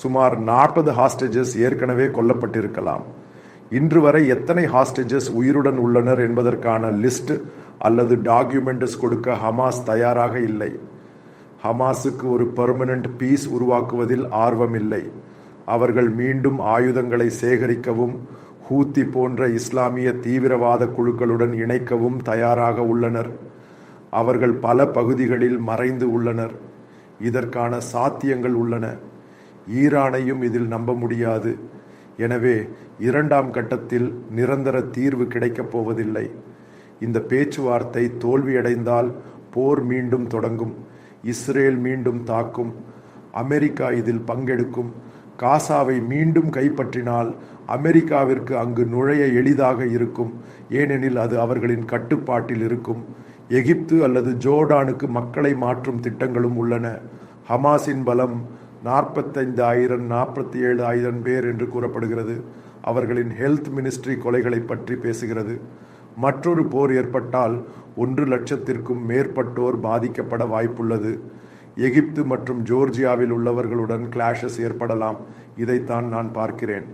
சுமார் நாற்பது ஹாஸ்டேஜஸ் ஏற்கனவே கொல்லப்பட்டிருக்கலாம். இன்று வரை எத்தனை ஹாஸ்டேஜஸ் உயிருடன் உள்ளனர் என்பதற்கான லிஸ்ட் அல்லது டாக்குமெண்ட்ஸ் கொடுக்க ஹமாஸ் தயாராக இல்லை. ஹமாஸுக்கு ஒரு பெர்மனன்ட் பீஸ் உருவாக்குவதில் ஆர்வம் இல்லை அவர்கள் மீண்டும் ஆயுதங்களை சேகரிக்கவும் ஹூத்தி போன்ற இஸ்லாமிய தீவிரவாத குழுக்களுடன் இணைக்கவும் தயாராக உள்ளனர். அவர்கள் பல பகுதிகளில் மறைந்து உள்ளனர். இதற்கான சாத்தியங்கள் உள்ளன. ஈரானையும் இதில் நம்ப முடியாது. எனவே இரண்டாம் கட்டத்தில் நிரந்தர தீர்வு கிடைக்கப் போவதில்லை. இந்த பேச்சுவார்த்தை தோல்வியடைந்தால் போர் மீண்டும் தொடங்கும் இஸ்ரேல் மீண்டும் தாக்கும் அமெரிக்கா இதில் பங்கெடுக்கும் காசாவை மீண்டும் கைப்பற்றினால் அமெரிக்காவிற்கு அங்கு நுழைய எளிதாக இருக்கும். ஏனெனில் அது அவர்களின் கட்டுப்பாட்டில் இருக்கும். எகிப்து அல்லது ஜோர்டானுக்கு மக்களை மாற்றும் திட்டங்களும் உள்ளன. ஹமாஸின் பலம் நாற்பத்தைந்தாயிரம் நாற்பத்தி ஏழு ஆயிரம் பேர் என்று கூறப்படுகிறது. அவர்களின் ஹெல்த் மினிஸ்ட்ரி கொலைகளை பற்றி பேசுகிறது. மற்றொரு போர் ஏற்பட்டால் ஒன்று லட்சத்திற்கும் மேற்பட்டோர் பாதிக்கப்பட வாய்ப்புள்ளது. எகிப்து மற்றும் ஜோர்ஜியாவில் உள்ளவர்களுடன் கிளாஷஸ் ஏற்படலாம். இதைத்தான் நான் பார்க்கிறேன்.